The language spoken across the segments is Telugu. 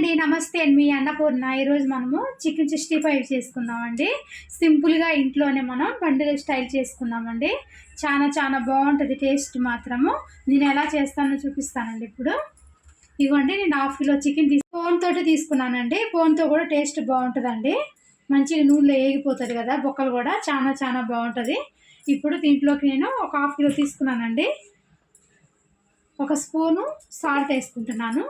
అండి నమస్తే అండి. మీ అన్నపూర్ణ. ఈరోజు మనము చికెన్ సిక్స్టీ ఫైవ్ చేసుకుందామండి. సింపుల్గా ఇంట్లోనే మనం పండుగ స్టైల్ చేసుకుందామండి. చాలా చాలా బాగుంటుంది టేస్ట్ మాత్రము. నేను ఎలా చేస్తానో చూపిస్తానండి ఇప్పుడు. ఇవ్వండి నేను హాఫ్ కిలో చికెన్ తీసు ఫోన్ తోటి తీసుకున్నానండి. ఫోన్తో కూడా టేస్ట్ బాగుంటుందండి. మంచిగా నూనెలో వేగిపోతుంది కదా బొక్కలు కూడా చాలా చాలా బాగుంటుంది. ఇప్పుడు దీంట్లోకి నేను ఒక హాఫ్ కిలో తీసుకున్నానండి. ఒక స్పూను సాల్ట్ వేసుకుంటున్నాను.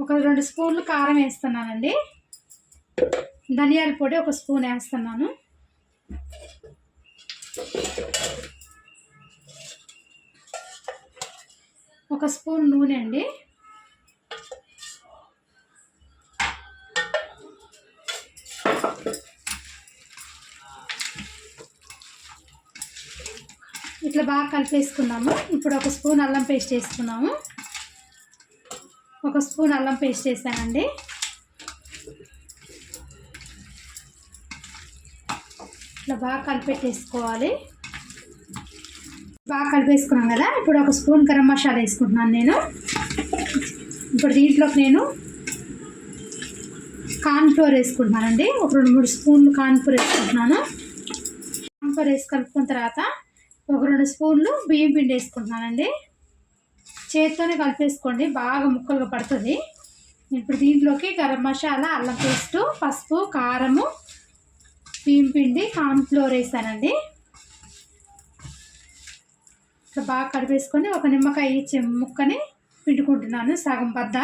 ఒక రెండు స్పూన్లు కారం వేస్తున్నానండి. ధనియాల పొడి ఒక స్పూన్ వేస్తున్నాను. ఒక స్పూన్ నూనె అండి. ఇట్లా బాగా కలిపేసుకున్నాము. ఇప్పుడు ఒక స్పూన్ అల్లం పేస్ట్ వేసుకున్నాము. ఒక స్పూన్ అల్లం పేస్ట్ వేసానండి ఇట్లా బాగా కలిపెట్టేసుకోవాలి. బాగా కలిపేసుకున్నాం కదా? ఇప్పుడు ఒక స్పూన్ గరం మసాలా వేసుకుంటున్నాను నేను. ఇప్పుడు దీంట్లోకి నేను కార్న్ ఫ్లోర్ వేసుకుంటున్నానండి. ఒక రెండు మూడు స్పూన్లు కార్న్ ఫ్లోర్ వేసుకుంటున్నాను. కార్న్ ఫ్లోర్ వేసి కలుపుకున్న తర్వాత ఒక రెండు స్పూన్లు బియ్యం పిండి వేసుకుంటున్నానండి. చేత్తోనే కలిపేసుకోండి. బాగా ముక్కలుగా పడుతుంది. ఇప్పుడు దీంట్లోకి గరం మసాలా అల్లం పేస్టు పసుపు కారము బియ్యం పిండి ఫ్లోర్ వేసానండి. ఇట్లా బాగా కడిపేసుకొని ఒక నిమ్మకాయ ఇచ్చే ముక్కని పిండుకుంటున్నాను. సగం బద్ద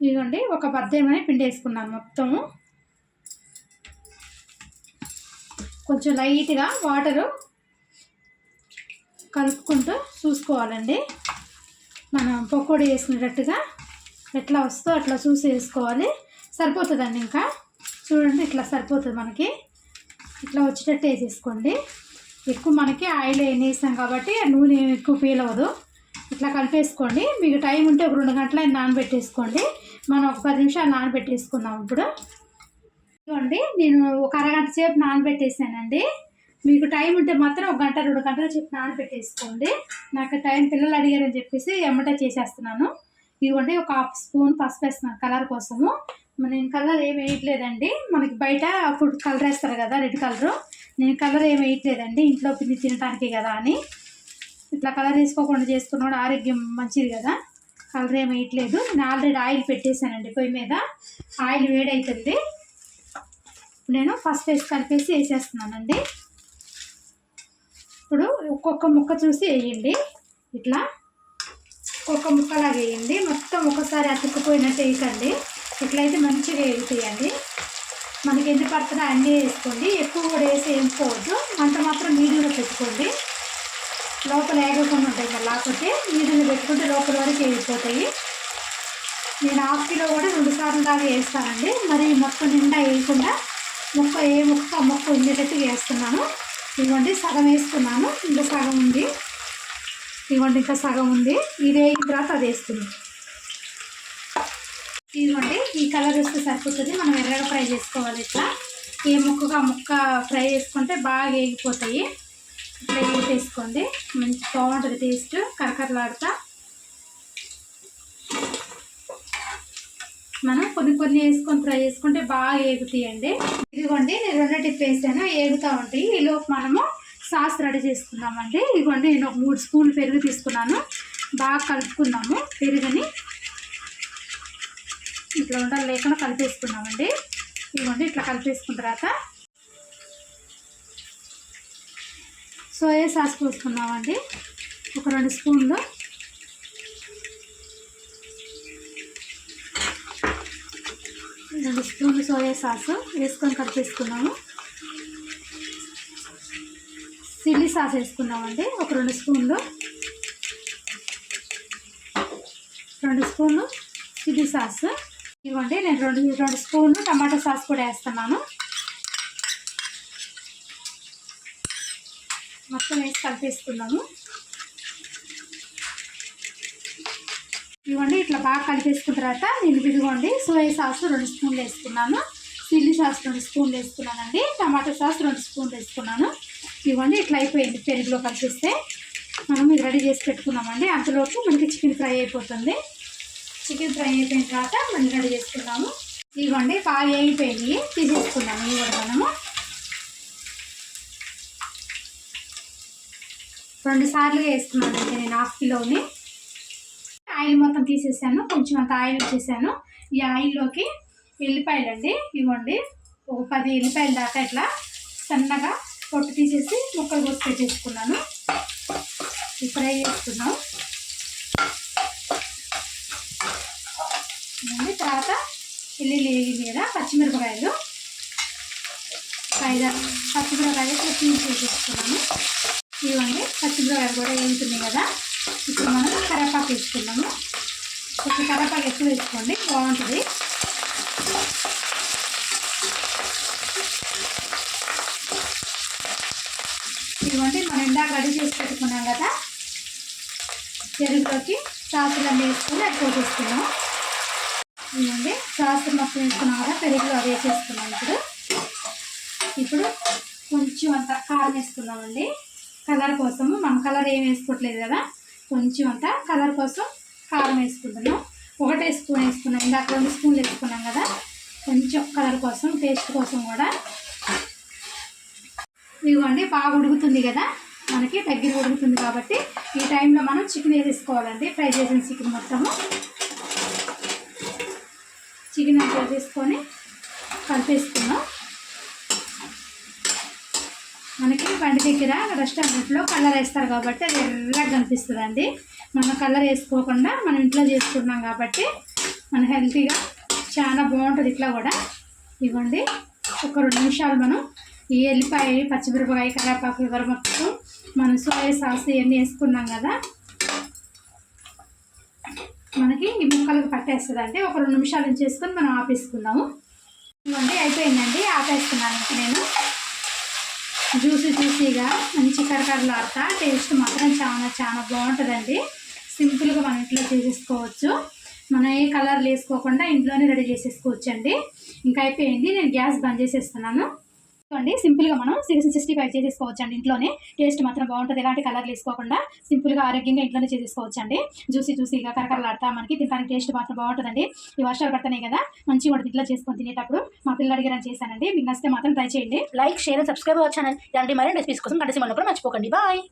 ఇదిగోండి ఒక బద్ద ఏమని పిండి వేసుకున్నాను మొత్తము. కొంచెం లైట్గా వాటరు కలుపుకుంటూ చూసుకోవాలండి. మనం పకోడీ వేసుకునేటట్టుగా ఎట్లా వస్తుందో అట్లా చూసి వేసుకోవాలి. సరిపోతుందండి ఇంకా? చూడండి ఇట్లా సరిపోతుంది మనకి. ఇట్లా వచ్చేటట్టు వేసేసుకోండి. ఎక్కువ మనకి ఆయిల్ వేసాం కాబట్టి నూనె ఎక్కువ ఫీల్ అవ్వదు ఇట్లా కలిపేసుకోండి. మీకు టైం ఉంటే ఒక రెండు గంటల నానబెట్టేసుకోండి. మనం ఒక పది నిమిషాలు నానబెట్టేసుకుందాం ఇప్పుడు. ఇదిగోండి నేను ఒక అరగంట సేపు నానబెట్టేసానండి. మీకు టైం ఉంటే మాత్రం ఒక గంట రెండు గంటల చెప్పి నానబెట్టేసుకోండి. నాకు టైం పిల్లలు అడిగారని చెప్పేసి ఎమ్మటే చేసేస్తున్నాను. ఇదిగోండి ఒక హాఫ్ స్పూన్ పసుపు వేస్తున్నాను కలర్ కోసము. నేను కలర్ ఏమి వేయట్లేదండి. మనకి బయట ఫుడ్ కలర్ వేస్తారు కదా రెడ్ కలరు. నేను కలర్ ఏమి వేయట్లేదండి. ఇంట్లో పిన్ని తినడానికి కదా అని. ఇట్లా కలర్ వేసుకోకుండా చేసుకున్నాడు ఆరోగ్యం మంచిది కదా. కలర్ ఏమి వేయట్లేదు. నేను ఆల్రెడీ ఆయిల్ పెట్టేశానండి పొయ్యి మీద. ఆయిల్ వేడవుతుంది నేను ఫస్ట్ వేసి కలిపేసి వేసేస్తున్నానండి. ఇప్పుడు ఒక్కొక్క ముక్క చూసి వేయండి. ఇట్లా ఒక్కొక్క ముక్కలాగా వేయండి. మొత్తం ఒకసారి అతుక్కుపోయినట్టు వేయకండి ఇట్లయితే మంచిగా వేగుతాయండి మనకి ఎన్ని పడుతుందో అన్నీ వేసుకోండి. ఎక్కువ కూడా వేసి వేసుకోవద్దు అంత మాత్రం మీడియంలో పెట్టుకోండి. లోపల వేగకుండా ఉంటాయి కదా లేకపోతే మీడియంలో పెట్టుకుంటే లోపల వరకు వేగిపోతాయి నేను హాఫ్ కిలో కూడా రెండు సార్లు దాకా వేస్తానండి. మరి మొత్తం నిండా వేయకుండా ముక్క ఏ ముక్క ముక్క ఉండేటట్టు వేస్తున్నాను. ఇదిగోండి సగం వేస్తున్నాను. ఇంకా సగం ఉంది. ఇదిగోండి ఇంకా సగం ఉంది. ఇది వేగిన తర్వాత అది వేస్తుంది ఇదిగోండి ఈ కలర్ వస్తే సరిపోతుంది. మనం ఎర్రగా ఫ్రై చేసుకోవాలి ఇట్లా. ఏ ముక్కగా ముక్క ఫ్రై చేసుకుంటే బాగా వేగిపోతాయి ఇట్లా వేసేసుకోండి మంచి బాగుంటుంది టేస్ట్. కరకరలాడుతా. మనం కొన్ని కొన్ని వేసుకొని ఫ్రై చేసుకుంటే బాగా ఏగుతాయండి. ఇదిగోండి నేను రెండు టిప్ వేసాను. ఏగుతూ ఉంటాయి ఈలోపు మనము సాస్ రెడీ చేసుకుందామండి ఇదిగోండి నేను ఒక మూడు స్పూన్లు పెరుగు తీసుకున్నాను. బాగా కలుపుకున్నాము. పెరుగుని ఇట్లా ఉండాలి లేకుండా కలిపేసుకున్నామండి. ఇదిగోండి ఇట్లా కలిపేసుకున్న తర్వాత సోయా సాస్ పోసుకున్నామండి. ఒక రెండు స్పూన్లు. రెండు స్పూన్లు సోయా సాస్ వేసుకొని కలిపేసుకున్నాము చిల్లీ సాస్ వేసుకున్నామండి ఒక రెండు స్పూన్లు. రెండు స్పూన్లు చిల్లీ సాస్. ఇవ్వండి నేను రెండు రెండు స్పూన్లు టమాటా సాస్ కూడా వేస్తున్నాను. మొత్తం వేసి కలిపేసుకున్నాము. ఇవ్వండి. ఇట్లా బాగా కలిపేసుకున్న తర్వాత నేను ఇదిగోండి సోయా సాస్ రెండు స్పూన్లు వేసుకున్నాను. చిల్లీ సాస్ రెండు స్పూన్లు వేసుకున్నానండి. టమాటా సాస్ రెండు స్పూన్లు వేసుకున్నాను. ఇవ్వండి ఇట్లా అయిపోయింది. పెరుగులో కలిపిస్తే మనం ఇది రెడీ చేసి పెట్టుకున్నామండి. అంతలోపు మనకి చికెన్ ఫ్రై అయిపోతుంది. చికెన్ ఫ్రై అయిపోయిన తర్వాత మనం రెడీ చేసుకున్నాము ఇవ్వండి బాగా అయిపోయింది. తీసేసుకున్నాము ఇవి కూడా మనము రెండు సార్లు వేసుకున్నాను నేను హాఫ్ కిలోని. ఆయిల్ మొత్తం తీసేసాను. కొంచెం అంత ఆయిల్ వచ్చేసాను. ఈ ఆయిల్లోకి ఎల్లిపాయలు అండి ఇవ్వండి. ఒక పది ఎల్లిపాయలు దాకా ఇట్లా సన్నగా పొట్టు తీసేసి ముక్కలు కోసి పెట్టేసుకున్నాను. ఫ్రై చేసుకున్నాం తర్వాత ఎల్లుల్లి వేగింది కదా పచ్చిమిరపకాయలు. ఐదు పచ్చిమిరపకాయలు ఇట్లా క్లీన్ చేసేసుకున్నాను ఇవ్వండి. పచ్చిమిరపకాయలు కూడా వేగుతున్నాయి కదా. ఇప్పుడు మనం కరేపాకు వేసుకున్నాము కొంచెం కరేపాకు ఎక్కువ వేసుకోండి బాగుంటుంది. ఇదిగోండి మనం ఇందాక రెడీ చేసి పెట్టుకున్నాం కదా. పెరుగులోకి సాసులన్నీ వేసుకొని ఎక్కువ పోసేసుకున్నాం ఇదిగోండి సాసులు మొత్తం వేసుకున్నాం కదా పెరుగులో అది వేసేసుకున్నాం ఇప్పుడు. ఇప్పుడు కొంచెం అంత కారం వేసుకున్నామండి కలర్ కోసము మనం కలర్ ఏం వేసుకోవట్లేదు కదా. కొంచెం అంత కలర్ కోసం కారం వేసుకుంటున్నాం. ఒకటే స్పూన్ వేసుకున్నాం. ఇందాక రెండు స్పూన్లు వేసుకున్నాం కదా. కొంచెం కలర్ కోసం టేస్ట్ కోసం కూడా. ఇదిగోండి బాగా ఉడుకుతుంది కదా. మనకి దగ్గర ఉడుకుతుంది కాబట్టి ఈ టైంలో మనం చికెన్ వేసేసుకోవాలండి. ఫ్రై చేసిన చికెన్ మొత్తము. చికెన్ అంతా వేసేసుకొని కలిపేసుకున్నాం మనకి బండి దగ్గర రెస్టారెంట్లో కలర్ వేస్తారు కాబట్టి అది ఎర్రగా కనిపిస్తుంది అండి మనం కలర్ వేసుకోకుండా మనం ఇంట్లో చేసుకుంటున్నాం కాబట్టి మన హెల్తీగా చాలా బాగుంటుంది ఇట్లా కూడా. ఇవ్వండి. ఒక రెండు నిమిషాలు మనం ఈ ఎల్లిపాయ పచ్చిమిరపకాయ కరివేపాకు ఇవర మొత్తం మనం సోయా సాస్ ఇవన్నీ వేసుకున్నాం కదా. మనకి ఈ ముక్కలకు పట్టేస్తుంది ఒక రెండు నిమిషాలు చేసుకొని మనం ఆపేసుకుందాము. ఇవ్వండి అయిపోయిందండి. ఆపేస్తున్నాను నేను. జ్యూస్ జ్యూసీగా మంచి కరకరలాడతా టేస్ట్ మాత్రం చాలా చాలా బాగుంటుందండి. సింపుల్గా మన ఇంట్లో చేసేసుకోవచ్చు. మనం ఏ కలర్లు వేసుకోకుండా ఇంట్లోనే రెడీ చేసేసుకోవచ్చు అండి ఇంకా అయిపోయింది. నేను గ్యాస్ బంద్ చేసేస్తున్నాను. అండి సింపుల్గా మనం సిక్స్ సిక్స్టీ ఫైవ్ చేసేసుకోవచ్చు అండి ఇంట్లోనే. టేస్ట్ మాత్రం బాగుంటుంది. ఎలాంటి కలర్లు వేసుకోకుండా సింపుల్గా ఆరోగ్యంగా ఇంట్లోనే చేసేసుకోవచ్చు అండి జ్యూసీ జ్యూసీగా కరకరలాడతా మనకి తినడానికి టేస్ట్ మాత్రం బాగుంటుందండి. ఈ వర్షాలు పడుతున్నాయి కదా మంచిగా కూడా ఇంట్లో చేసుకొని తినేటప్పుడు మా పిల్లలు అడిగారని చేశానండి. మీకు నచ్చితే మాత్రం ట్రై చేయండి. Like share subscribe our channel ఇలాంటి మరిన్ని రెసిపీస్ కోసం కలిసి మనం కూడా మర్చిపోకండి. బాయ్